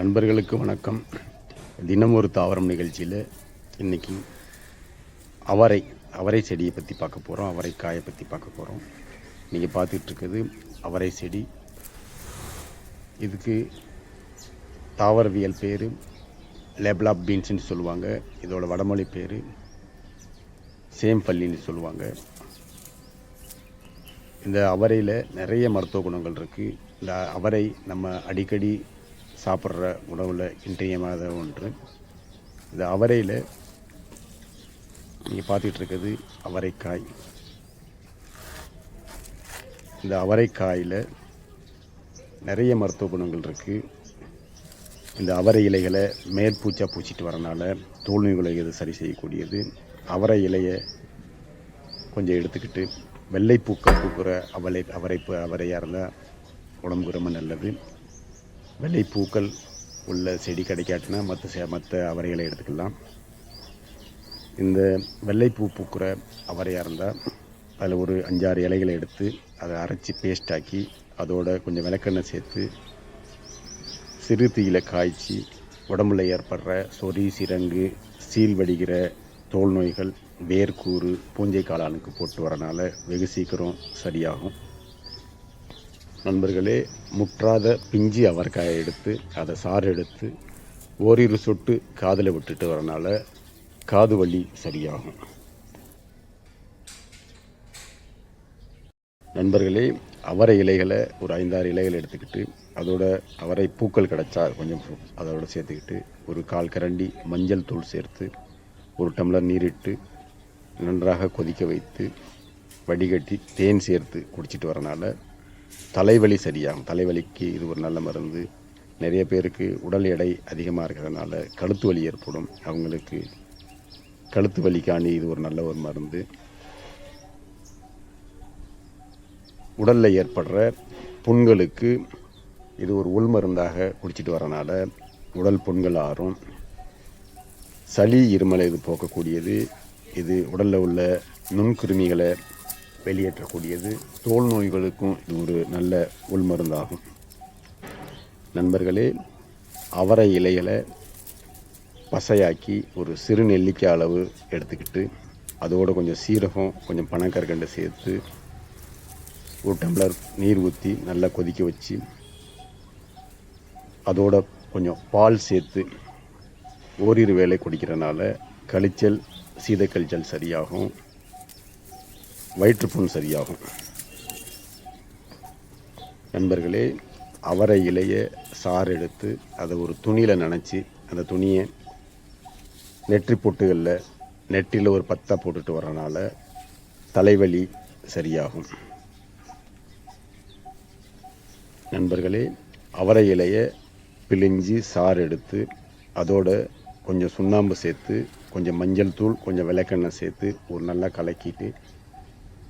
நண்பர்களுக்கு வணக்கம். தினம் ஒரு தாவரம் நிகழ்ச்சியில் இன்றைக்கி அவரை அவரை செடியை பற்றி பார்க்க போகிறோம் அவரை காயை பற்றி பார்க்க போகிறோம் நீங்கள் பார்த்துட்ருக்குது அவரை செடி. இதுக்கு தாவரவியல் பேர் லெப்லாப் பீன்ஸ்னு சொல்லுவாங்க. இதோட வடமொழி பேர் சேம் பள்ளின்னு சொல்லுவாங்க. இந்த அவரையில் நிறைய மருத்துவ குணங்கள் இருக்குது இந்த அவரை நம்ம அடிக்கடி சாப்பிட்ற உணவில் இன்றியமாத ஒன்று. இந்த அவரையில் நீங்கள் பார்த்துட்டு இருக்கிறது அவரைக்காய். இந்த அவரைக்காயில் நிறைய மருத்துவ குணங்கள் இருக்குது இந்த அவரை இலைகளை மேற்பூச்சா பூச்சிட்டு வரனால தோல் நோய்களை இது சரி செய்யக்கூடியது. அவரை இலையை கொஞ்சம் எடுத்துக்கிட்டு வெள்ளை பூக்கள் பூக்கிற அவலை அவரை அவரையாக இருந்தால் உடம்புக்கு ரொம்ப நல்லது. வெள்ளை பூக்கள் உள்ள செடி கிடைக்காட்டினா மற்ற செ மற்ற அவரைகளை எடுத்துக்கலாம். இந்த வெள்ளைப்பூ பூக்கிற அவரையாக இருந்தால் அதில் ஒரு அஞ்சாறு இலைகளை எடுத்து அதை அரைச்சி பேஸ்ட் ஆக்கி அதோட கொஞ்சம் விளக்கெண்ணெய் சேர்த்து சிறு தீயில காய்ச்சி உடம்புல ஏற்படுற சொறி சிரங்கு சீல் வடிகிற தோல் நோய்கள் வேர்க்கூறு பூஞ்சை காளானுக்கு போட்டு வரனால வெகு சீக்கிரம் சரியாகும். நண்பர்களே முற்றாத பிஞ்சி அவரைக்காயை எடுத்து அதை சாறு எடுத்து ஓரிரு சொட்டு காதில் விட்டுட்டு வரனால காது வலி சரியாகும். நண்பர்களே அவரை இலைகளை ஒரு ஐந்தாறு இலைகள் எடுத்துக்கிட்டு அதோட அவரை பூக்கள் கிடைச்சா கொஞ்சம் அதோட சேர்த்துக்கிட்டு ஒரு கால் கரண்டி மஞ்சள் தூள் சேர்த்து ஒரு டம்ளர் நீரிட்டு நன்றாக கொதிக்க வைத்து வடிகட்டி தேன் சேர்த்து குடிச்சிட்டு வரனால தலைவலி சரியாகும் தலைவலிக்கு இது ஒரு நல்ல மருந்து. நிறைய பேருக்கு உடல் எடை அதிகமாக இருக்கிறதுனால கழுத்து வலி ஏற்படும். அவங்களுக்கு கழுத்து வலிக்காண்டி இது ஒரு நல்ல ஒரு மருந்து. உடலில் ஏற்படுற புண்களுக்கு இது ஒரு உள் மருந்தாக குடிச்சிட்டு வரனால உடல் புண்கள் ஆறும். சளி இருமலை இது போக்கக்கூடியது. இது உடலில் உள்ள நுண்கிருமிகளை வெளியேற்றக்கூடியது. தோல் நோய்களுக்கும் இது ஒரு நல்ல உள்மருந்தாகும். நண்பர்களே அவரை இலைகளை பசையாக்கி ஒரு சிறு நெல்லிக்காய் அளவு எடுத்துக்கிட்டு அதோடு கொஞ்சம் சீரகம் கொஞ்சம் பனக்கற்கண்டை சேர்த்து ஒரு டம்ளர் நீர் ஊற்றி நல்லா கொதிக்க வச்சு அதோட கொஞ்சம் பால் சேர்த்து ஓரிரு வேலை குடிக்கிறனால கழிச்சல் சீதக்கழிச்சல் சரியாகும். வயிற்றுப்புண் சரியாகும். நண்பர்களே அவரை இலைய சாறு எடுத்து அதை ஒரு துணியில் நினச்சி அந்த துணியை நெற்றி பொட்டுகளில் நெற்றியில் ஒரு பத்தா போட்டுட்டு வரனால தலைவலி சரியாகும். நண்பர்களே அவரை இலையை பிழிஞ்சு சாறு எடுத்து அதோட கொஞ்சம் சுண்ணாம்பு சேர்த்து கொஞ்சம் மஞ்சள் தூள் கொஞ்சம் விளக்கெண்ணெய் சேர்த்து ஒரு நல்லா கலக்கிட்டு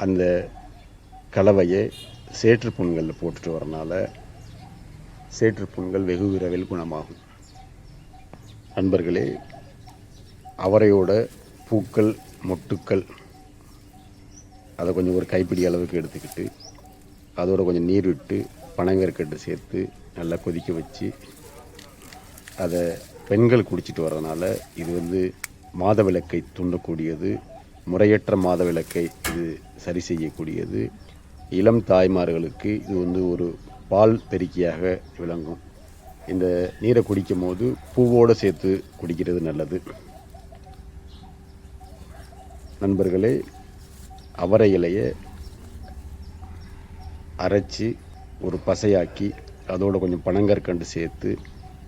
அந்த கலவையை சேற்று புண்களில் போட்டுட்டு வரனால சேற்று புண்கள் வெகு விரைவில் குணமாகும். நண்பர்களே அவரையோட பூக்கள் மொட்டுக்கள் அதை கொஞ்சம் ஒரு கைப்பிடி அளவுக்கு எடுத்துக்கிட்டு அதோட கொஞ்சம் நீர் விட்டு பனங்கற்கட்டு சேர்த்து நல்லா கொதிக்க வச்சு அதை பெண்கள் குடிச்சிட்டு வரதுனால இது வந்து மாதவிளக்கை தூண்டக்கூடியது முறையற்ற மாதவிளக்கை இது சரி செய்யக்கூடியது. இளம் தாய்மார்களுக்கு இது வந்து ஒரு பால் பெருக்கியாக விளங்கும். இந்த நீரை குடிக்கும் போது பூவோடு சேர்த்து குடிக்கிறது நல்லது. நண்பர்களே அவரை இலையை அரைச்சி ஒரு பசையாக்கி அதோடு கொஞ்சம் பனங்கற்கண்டு சேர்த்து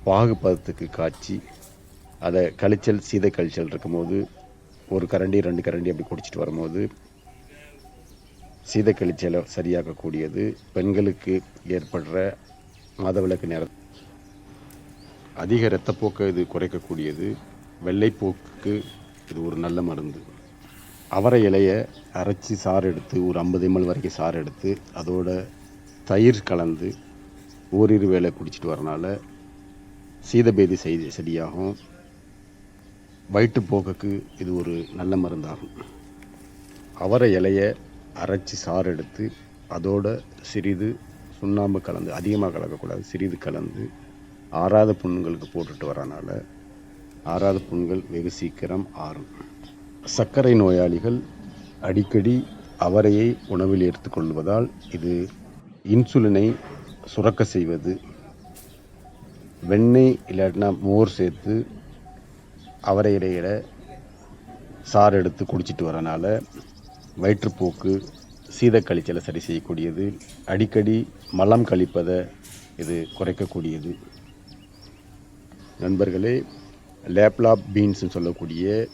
பாகு பதத்துக்கு காய்ச்சி அதை கழிச்சல் சீதை கழிச்சல் இருக்கும்போது ஒரு கரண்டி ரெண்டு கரண்டி அப்படி குடிச்சிட்டு வரும்போது சீத கழிச்சலை சரியாக்கக்கூடியது பெண்களுக்கு ஏற்படுற மாதவிளக்கு நேர அதிக இரத்தப்போக்கை இது குறைக்கக்கூடியது. வெள்ளைப்போக்குக்கு இது ஒரு நல்ல மருந்து. அவரை இலையை அரைச்சி சாறு எடுத்து ஒரு ஐம்பது எம்எல் வரைக்கும் சாறு எடுத்து அதோட தயிர் கலந்து ஓரிரு வேலை குடிச்சிட்டு வரனால சீதபேதி செய்தி சரியாகும் வயிற்றுப்போக்குக்கு இது ஒரு நல்ல மருந்தாகும். அவரை இலையை அரைச்சி சாறு எடுத்து அதோட சிறிது சுண்ணாம்பு கலந்து அதிகமாக கலக்கக்கூடாது சிறிது கலந்து ஆறாத புண்களுக்கு போட்டுட்டு வரனால ஆறாத புண்கள் வெகு சீக்கிரம் ஆறும். சர்க்கரை நோயாளிகள் அடிக்கடி அவரையை உணவில் எடுத்துக்கொள்வதால் இது இன்சுலினை சுரக்க செய்வது. வெண்ணெய் இல்லாட்டினா மோர் சேர்த்து அவரை இலையில சாறு எடுத்து குடிச்சிட்டு வரனால வயிற்றுப்போக்கு சீதக்கழிச்சலை சரி செய்யக்கூடியது அடிக்கடி மலம் கழிப்பதை இது குறைக்கக்கூடியது. நண்பர்களே லேப்லாப் பீன்ஸ்னு சொல்லக்கூடிய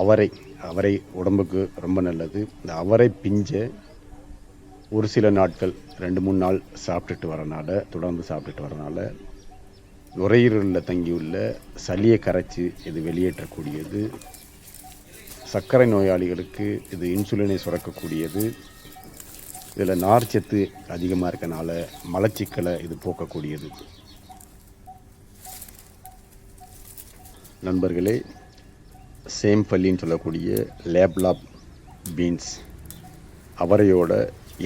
அவரை அவரை உடம்புக்கு ரொம்ப நல்லது. இந்த அவரை பிஞ்சை ஒரு சில நாட்கள் ரெண்டு மூணு நாள் சாப்பிட்டுட்டு வரனால தொடர்ந்து சாப்பிட்டுட்டு வரனால நுரையீரலில் தங்கியுள்ள சளியை கரைச்சி இது வெளியேற்றக்கூடியது. சர்க்கரை நோயாளிகளுக்கு இது இன்சுலினை சுரக்கக்கூடியது. இதில் நார்ச்சத்து அதிகமாக இருக்கனால மலச்சிக்கலை இது போக்கக்கூடியது. நண்பர்களே சேம் பள்ளின்னு சொல்லக்கூடிய லேப்லாப் பீன்ஸ் அவரையோட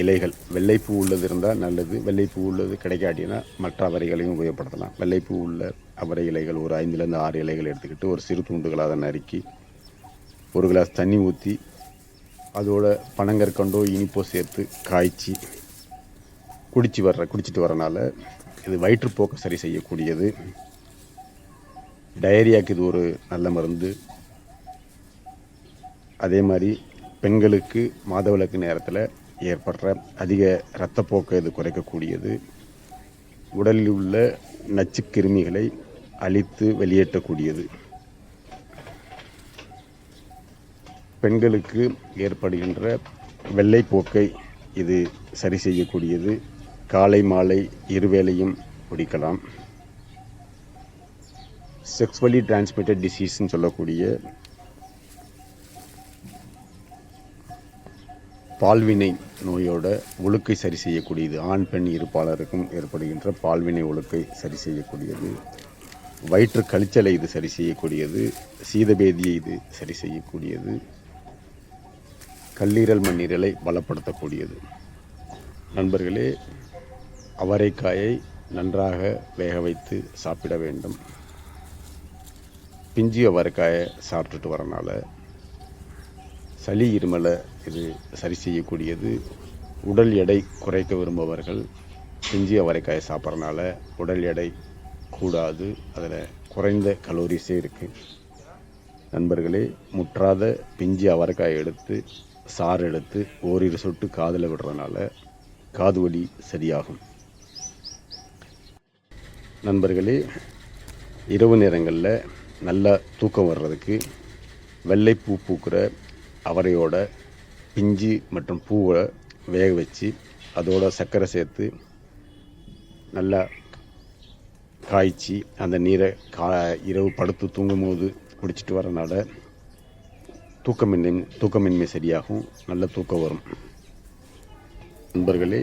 இலைகள். வெள்ளைப்பூ உள்ளது இருந்தால் நல்லது. வெள்ளைப்பூ உள்ளது கிடைக்காட்டினா மற்ற அவரைகளையும் உபயோகப்படுத்தலாம். வெள்ளைப்பூ உள்ள அவரை இலைகள் ஒரு ஐந்துலேருந்து ஆறு இலைகள் எடுத்துக்கிட்டு ஒரு சிறு துண்டுகளாக அதை நறுக்கி ஒரு கிளாஸ் தண்ணி ஊற்றி அதோட பனங்கற்கண்டோ இனிப்போ சேர்த்து காய்ச்சி குடிச்சு வர்ற குடிச்சிட்டு வரனால இது வயிற்றுப்போக்கை சரி செய்யக்கூடியது. டயரியாக்கு இது ஒரு நல்ல மருந்து. அதே மாதிரி பெண்களுக்கு மாதவிளக்கு நேரத்தில் ஏற்படுற அதிக இரத்தப்போக்கை இது குறைக்கக்கூடியது. உடலில் உள்ள நச்சு கிருமிகளை அழித்து வெளியேற்றக்கூடியது. பெண்களுக்கு ஏற்படுகின்ற வெள்ளைப்போக்கை இது சரி செய்யக்கூடியது. காலை மாலை இருவேளையும் குடிக்கலாம். செக்ஸ்வலி டிரான்ஸ்மிட்டட் டிசீஸ்ன்னு சொல்லக்கூடிய பால்வினை நோயோட ஒழுக்கை சரி செய்யக்கூடியது. ஆண் பெண் இருப்பாளருக்கும் ஏற்படுகின்ற பால்வினை ஒழுக்கை சரி செய்யக்கூடியது. வயிற்று கழிச்சலை இது சரி செய்யக்கூடியது. சீதபேதியை இது சரி செய்யக்கூடியது. கல்லீரல் மண்ணீரலை பலப்படுத்தக்கூடியது. நண்பர்களே அவரைக்காயை நன்றாக வேக வைத்து சாப்பிட வேண்டும். பிஞ்சி அவரைக்காயை சாப்பிட்டுட்டு வரனால சளி இருமலை இது சரி செய்யக்கூடியது. உடல் எடை குறைக்க விரும்புபவர்கள் பிஞ்சி அவரைக்காயை சாப்பிட்றனால உடல் எடை கூடாது. அதில் குறைந்த கலோரிஸே இருக்குது நண்பர்களே முற்றாத பிஞ்சி அவரைக்காயை எடுத்து சாறு எடுத்து ஓரிரு சொட்டு காதில் விடுறதுனால காது வலி சரியாகும். நண்பர்களே இரவு நேரங்களில் நல்லா தூக்கம் வர்றதுக்கு வெள்ளைப்பூ பூக்கிற அவரையோட பிஞ்சு மற்றும் பூவை வேக வச்சு அதோட சர்க்கரை சேர்த்து நல்லா காய்ச்சி அந்த நீரை கா இரவு படுத்து தூங்கும்போது குடிச்சிட்டு வரனால தூக்கமின்மை தூக்கமின்மை சரியாகும் நல்ல தூக்கம் வரும். நண்பர்களே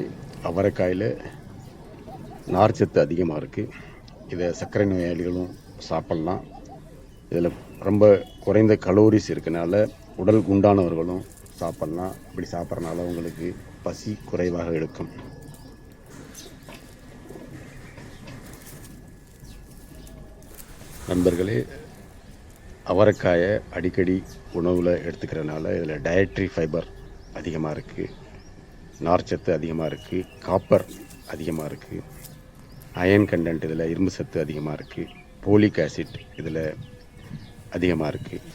அவரைக்காயில் நார்ச்சத்து அதிகமாக இருக்குது இதை சர்க்கரை நோயாளிகளும் சாப்பிட்லாம். இதில் ரொம்ப குறைந்த கலோரிஸ் இருக்கனால உடல் குண்டானவர்களும் சாப்பிட்லாம். இப்படி சாப்பிட்றனால உங்களுக்கு பசி குறைவாக எடுக்கும். நண்பர்களே அவரைக்காயை அடிக்கடி உணவில் எடுத்துக்கிறனால இதில் டயட்ரி ஃபைபர் அதிகமாக இருக்குது நார்ச்சத்து அதிகமாக இருக்குது காப்பர் அதிகமாக இருக்குது அயன் கண்டென்ட் இதில் இரும்பு சத்து அதிகமாக இருக்குது போலிக் ஆசிட் இதில் அதிகமாக இருக்குது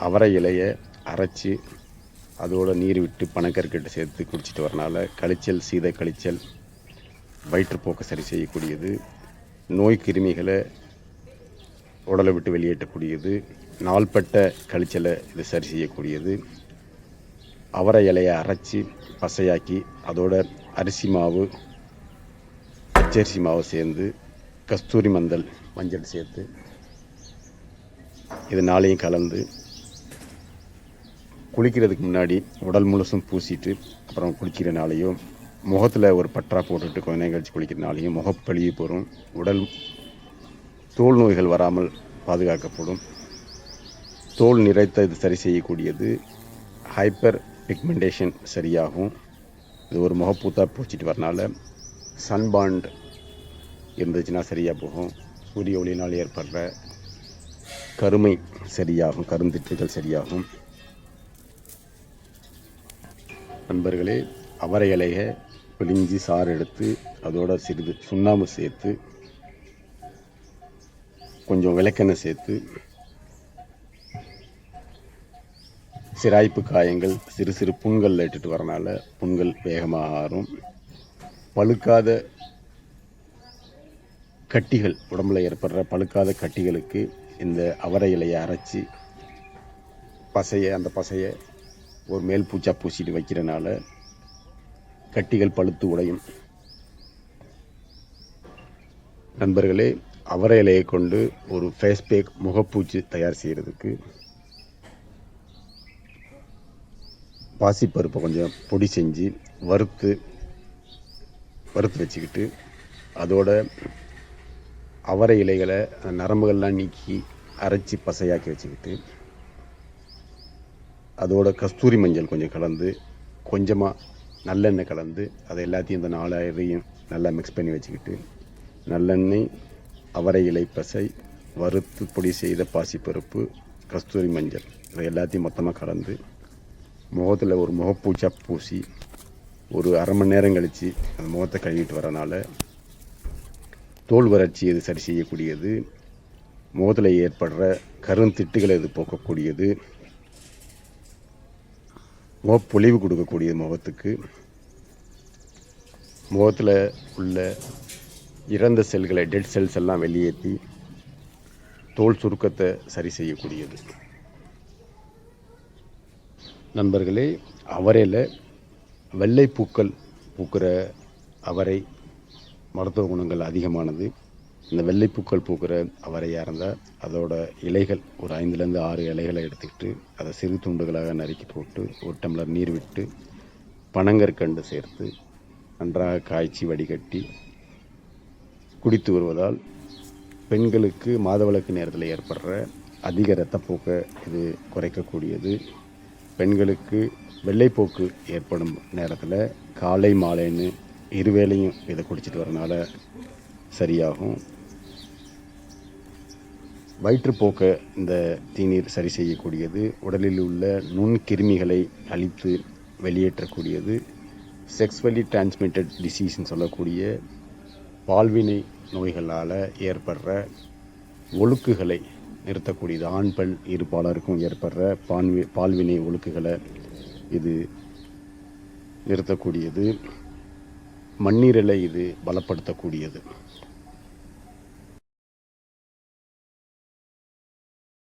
அவரை இலையை அரைச்சி அதோட நீர் விட்டு பனக்கற்கட்டு சேர்த்து குடிச்சிட்டு வரனால கழிச்சல் சீத கழிச்சல் வயிற்றுப்போக்கை சரி செய்யக்கூடியது. நோய் கிருமிகளை உடலை விட்டு வெளியேற்றக்கூடியது நாள்பட்ட கழிச்சலை இது சரி செய்யக்கூடியது. அவரை இலையை அரைச்சி பசையாக்கி அதோட அரிசி மாவு பச்சரிசி மாவு சேர்ந்து கஸ்தூரி மந்தல் மஞ்சள் சேர்த்து இது நாளையும் கலந்து குளிக்கிறதுக்கு முன்னாடி உடல் முழுசும் பூசிட்டு அப்புறம் குளிக்கிறனாலையும் முகத்தில் ஒரு பற்றா போட்டுட்டு கொஞ்ச நேரம் கழிச்சு குளிக்கிறனாலையும் முகப்பழிவு போகும் உடல் தோல் நோய்கள் வராமல் பாதுகாக்கப்படும். தோல் நிறைத்த இது சரி செய்யக்கூடியது. ஹைப்பர் பிக்மெண்டேஷன் சரியாகும். இது ஒரு முகப்பூத்தா பூச்சிட்டு வரனால சன்பாண்ட் இருந்துச்சுன்னா சரியாக போகும். சூரிய ஒளியினால் ஏற்படுற கருமை சரியாகும். கருந்திட்டுகள் சரியாகும். நண்பர்களே அவரை இலையை பிழிஞ்சி சாறு எடுத்து அதோட சிறிது சுண்ணாம்பு சேர்த்து கொஞ்சம் விளக்கெண்ணெய் சேர்த்து சிராய்ப்பு காயங்கள் சிறு சிறு புண்களில் இட்டுட்டு வரனால புண்கள் வேகமாக ஆறும். பழுக்காத கட்டிகள் உடம்புல ஏற்படுற பழுக்காத கட்டிகளுக்கு இந்த அவரை இலையை அரைச்சி பசையை அந்த பசையை ஒரு மேல் பூச்சா பூசிட்டு வைக்கிறனால கட்டிகள் பழுத்து உடையும். நண்பர்களே அவரை இலையை கொண்டு ஒரு ஃபேஸ் பேக் முகப்பூச்சி தயார் செய்கிறதுக்கு பாசிப்பருப்பை கொஞ்சம் பொடி செஞ்சு வறுத்து வறுத்து வச்சுக்கிட்டு அதோட அவரை இலைகளை நரம்புகள்லாம் நீக்கி அரைச்சி பசையாக்கி வச்சுக்கிட்டு அதோட கஸ்தூரி மஞ்சள் கொஞ்சம் கலந்து கொஞ்சமாக நல்லெண்ணெய் கலந்து அதை எல்லாத்தையும் இந்த நாலாயிரையும் நல்லா மிக்ஸ் பண்ணி வச்சுக்கிட்டு நல்லெண்ணெய் அவரை இலை பசை வறுத்து பொடி செய்த பாசிப்பருப்பு கஸ்தூரி மஞ்சள் இதை எல்லாத்தையும் மொத்தமாக கலந்து முகத்தில் ஒரு முகப்பூச்சா பூசி ஒரு அரை மணி நேரம் கழித்து அந்த முகத்தை கழுவிட்டு வரனால தோல் வறட்சி இது சரி செய்யக்கூடியது முகத்தில் ஏற்படுற கருந்திட்டுகளை இது போக்கக்கூடியது முகப்பொழிவு கொடுக்கக்கூடியது முகத்துக்கு. முகத்தில் உள்ள இறந்த செல்களை டெட் செல்ஸ் எல்லாம் வெளியேற்றி தோல் சுருக்கத்தை சரி செய்யக்கூடியது. நண்பர்களே அவரையில் வெள்ளை பூக்கள் பூக்கிற அவரை மருத்துவ குணங்கள் அதிகமானது. இந்த வெள்ளை பூக்கள் பூக்கிற அவரையாக இருந்தால் அதோட இலைகள் ஒரு ஐந்துலேருந்து ஆறு இலைகளை எடுத்துக்கிட்டு அதை சிறு துண்டுகளாக நறுக்கி போட்டு ஒரு டம்ளர் நீர் விட்டு பனங்கற்கண்டு சேர்த்து நன்றாக காய்ச்சி வடிகட்டி குடித்து வருவதால் பெண்களுக்கு மாதவிளக்கு நேரத்தில் ஏற்படுற அதிக இரத்தப்போக்கை இது குறைக்கக்கூடியது. பெண்களுக்கு வெள்ளைப்போக்கு ஏற்படும் நேரத்தில் காலை மாலைன்னு இருவேளையும் இதை குடிச்சிட்டு வரனால சரியாகும். வயிற்றுப்போக்கை இந்த தீநீர் சரி செய்யக்கூடியது. உடலில் உள்ள நுண்கிருமிகளை அழித்து வெளியேற்றக்கூடியது. செக்ஸ்வலி டிரான்ஸ்மிட்டட் டிசீஸ்னு சொல்லக்கூடிய பால்வினை நோய்களால் ஏற்படுற ஒழுக்குகளை நிறுத்தக்கூடியது. ஆண் பெண் இருப்பாளருக்கும் ஏற்படுற பான்வி பால்வினை ஒழுக்குகளை இது நிறுத்தக்கூடியது. மண்ணீரலை இது பலப்படுத்தக்கூடியது.